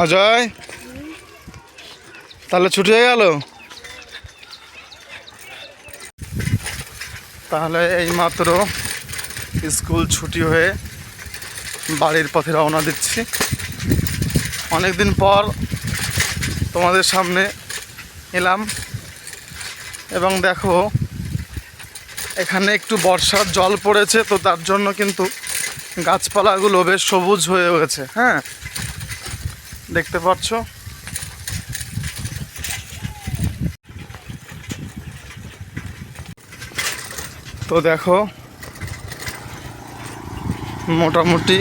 অজয়, তাহলে ছুটি হয়ে গেল? তাহলে এইমাত্র স্কুল ছুটি হয়ে বাড়ির পথে রওনা দিচ্ছি। অনেকদিন পর তোমাদের সামনে এলাম এবং দেখো, এখানে একটু বর্ষার জল পড়েছে, তো তার জন্য কিন্তু গাছপালাগুলো বেশ সবুজ হয়ে গেছে হ্যাঁ? দেখতে পাচ্ছ? তো দেখো, মোটামুটি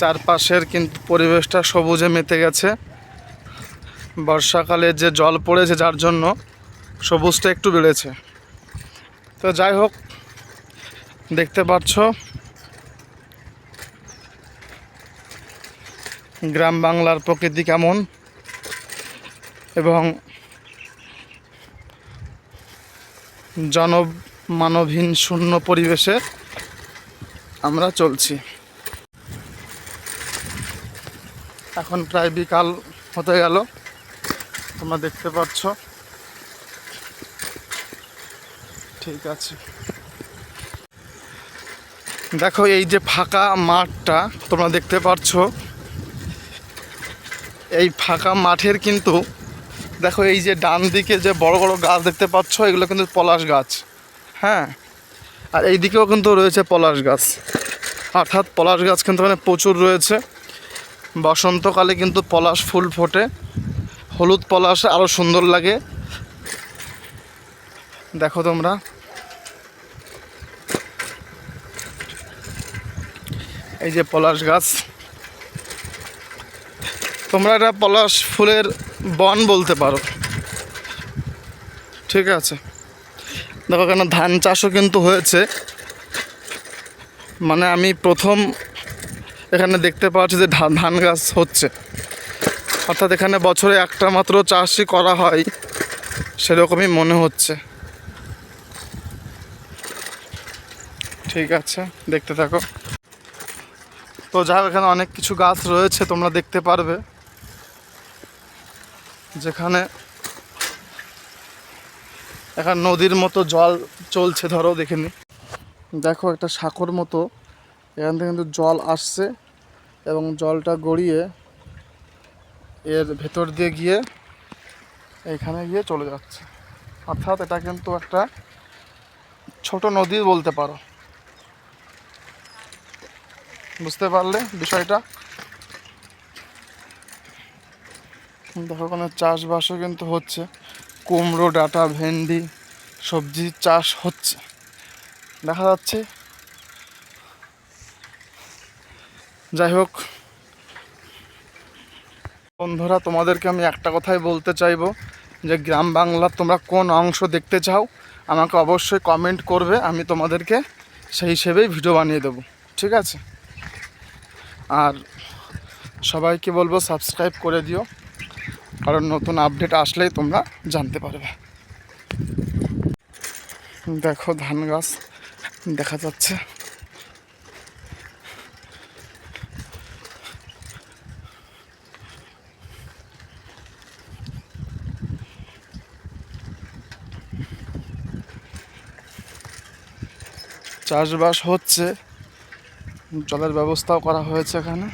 চারপাশের কিন্তু পরিবেশটা সবুজে মেতে গেছে। বর্ষাকালে যে জল পড়েছে, যার জন্য সবুজটা একটু বেড়েছে। তো যাই হোক, দেখতে পাচ্ছ গ্রাম বাংলার প্রকৃতি কেমন? এবং জনমানবহীন শূন্য পরিবেশে আমরা চলছি। এখন প্রায় বিকাল হতে গেল। তোমরা দেখতে পাচ্ছ। ঠিক আছে। দেখো এই যে ফাঁকা মাঠটা তোমরা দেখতে পাচ্ছ। এই ফাঁকা মাঠের কিন্তু, দেখো এই যে ডান দিকে যে বড় বড় গাছ দেখতে পাচ্ছ, এগুলো কিন্তু পলাশ গাছ। হ্যাঁ? আর এই দিকেও কিন্তু রয়েছে পলাশ গাছ। অর্থাৎ পলাশ গাছ কিন্তু এখানে প্রচুর রয়েছে। বসন্তকালে কিন্তু পলাশ ফুল ফোটে। হলুদ পলাশ আরও সুন্দর লাগে। দেখো তোমরা। এই যে পলাশ গাছ। তোমরা এটা পলাশ ফুলের বন বলতে পারো। ঠিক আছে। দেখো কেন ধান চাষও কিন্তু হয়েছে। মানে আমি প্রথম এখানে দেখতে পাচ্ছি যে ধান গাছ হচ্ছে। অর্থাৎ এখানে বছরে একটা মাত্র চাষই করা হয়, সেরকমই মনে হচ্ছে। ঠিক আছে, দেখতে থাকো। তো যাই এখানে অনেক কিছু গাছ রয়েছে, তোমরা দেখতে পারবে। যেখানে এখানে নদীর মতো জল চলছে, ধরো দেখে নি। দেখো একটা সাঁকোর মতো, এখান থেকে কিন্তু জল আসছে এবং জলটা গড়িয়ে এর ভেতর দিয়ে গিয়ে এখানে গিয়ে চলে যাচ্ছে। অর্থাৎ এটা কিন্তু একটা ছোট নদী বলতে পারো। বুঝতে পারলে বিষয়টা? দেখো ওখানে চাষবাসও কিন্তু হচ্ছে। কুমড়ো, ডাটা, ভেন্ডি সবজি চাষ হচ্ছে। দেখা যাচ্ছে। যাই হোক। বন্ধুরা, তোমাদেরকে আমি একটা কথাই বলতে চাইব যে গ্রাম বাংলার তোমরা কোন অংশ দেখতে চাও, আমাকে অবশ্যই কমেন্ট করবে, আমি তোমাদেরকে সেই হিসেবেই ভিডিও বানিয়ে দেবো। ঠিক আছে? আর সবাইকে বলব সাবস্ক্রাইব করে দিও। কারণ নতুন আপডেট আসলেই তোমরা জানতে পারবে। দেখো ধান গাছ দেখা যাচ্ছে। চাষবাস হচ্ছে, জলের ব্যবস্থাও করা হয়েছে এখানে।